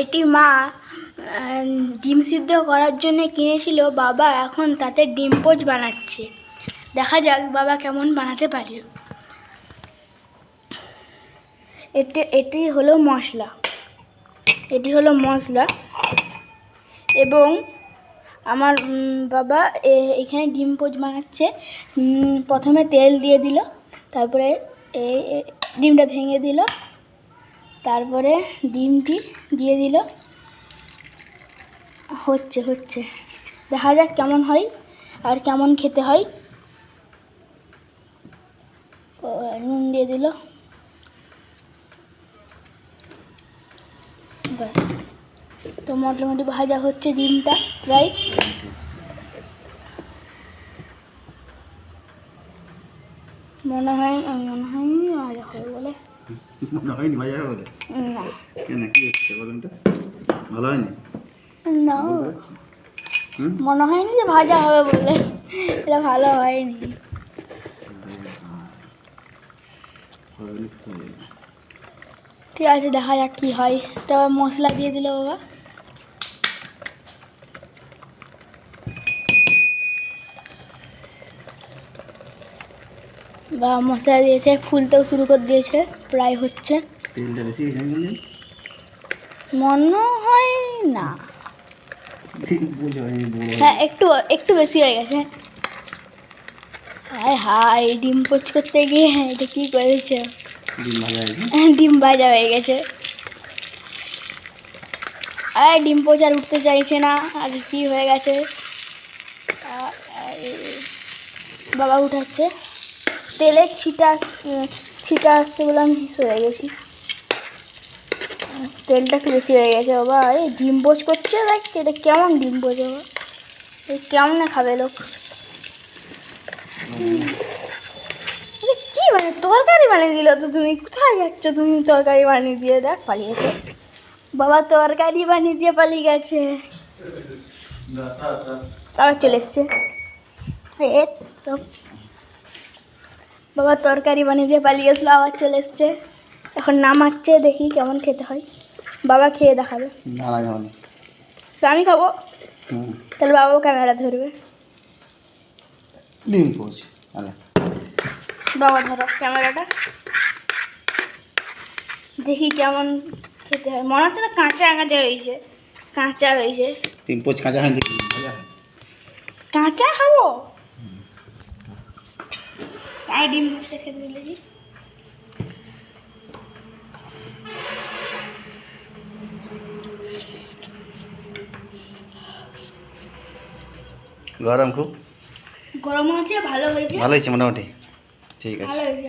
এটি মা ডিম সিদ্ধ করার জন্য কিনেছিল। বাবা এখন তাতে ডিম পোচ বানাচ্ছে। দেখা যাক বাবা কেমন বানাতে পারে। এটি এটি হলো মশলা। এটি হলো মশলা। এবং আমার বাবা এখানে ডিম পোচ বানাচ্ছে। প্রথমে তেল দিয়ে দিল। তারপরে ডিমটা ভেঙে দিল। তারপরে ডিমটি দিয়ে দিল। হচ্ছে হচ্ছে। দেখা যাক কেমন হয় আর কেমন খেতে হয়। নুন দিয়ে দিল। ব্যাস। তো মোটামুটি ভাজা হচ্ছে ডিমটা প্রায়। মনে হয় মনে হয় বলে। মনে হয়নি হবে না কেন কি হচ্ছে বলুন তো ভালো হয়নি? না। মনে হয়নি যে ভাজা হবে বলে। এটা ভালো হয়নি। ঠিক আছে দেখা যাক কি হয়। তবে মশলা দিয়ে দিল বাবা। বা মশলা দিয়েছে ফুলতেও শুরু করে দিয়েছে প্রায় হচ্ছে। তেলটা বেশি। মনে? হয় না। হ্যাঁ একটু একটু বেশি হয়ে গেছে। হায় হাই ডিম পোচ করতে গিয়ে হ্যাঁ এটা কী করেছে? ডিম ভাজা ডিম ভাজা হয়ে গেছে। আর ডিম পোচ আর উঠতে চাইছে না আগে কি হয়ে গেছে? বাবা উঠাচ্ছে। তেলের ছিটা ছিটা আসছে বলে আমি সরে গেছি। তেলটা একটু বেশি হয়ে গেছে বাবা। এই ডিম পোচ করছে দেখ এটা কেমন ডিম পোচ বাবা। এই কেমন না খাবে লোক। কি মানে তরকারি বানিয়ে দিল তো তুমি? কোথায় যাচ্ছ তুমি তরকারি বানিয়ে দিয়ে? দেখ পালিয়েছে। বাবা তরকারি বানিয়ে দিয়ে পালিয়ে গেছে। আবার চলে এসছে। সব। বাবা তরকারি বানিয়ে দিয়ে পালিয়ে গেছিল আবার চলে এসছে। এখন নামাচ্ছে দেখি কেমন খেতে হয়। বাবা খেয়ে দেখাবে। তো আমি খাব? তাহলে বাবাও ক্যামেরা ধরবে। ডিম বাবা ধরো ক্যামেরাটা। দেখি কেমন খেতে হয়। মনে হচ্ছে তো কাঁচা কাঁচা হয়েছে। কাঁচা হয়েছে। ডিম পোচ কাঁচা হয়। কাঁচা খাব? তাই ডিম পোচটা খেতে দিলে কি গরম খুব? গরম আছে ভালো হয়েছে। ভালো হয়েছে মোটামুটি? ঠিক আছে। ভালো হয়েছে।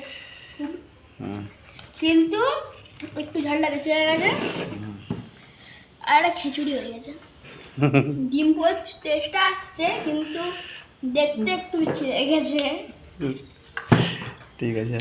কিন্তু একটু ঝালটা বেশি হয়ে গেছে। আর একটা খিচুড়ি হয়ে গেছে। ডিম পোচ টেস্টটা আসছে কিন্তু দেখতে একটু ছিঁড়ে গেছে ঠিক আছে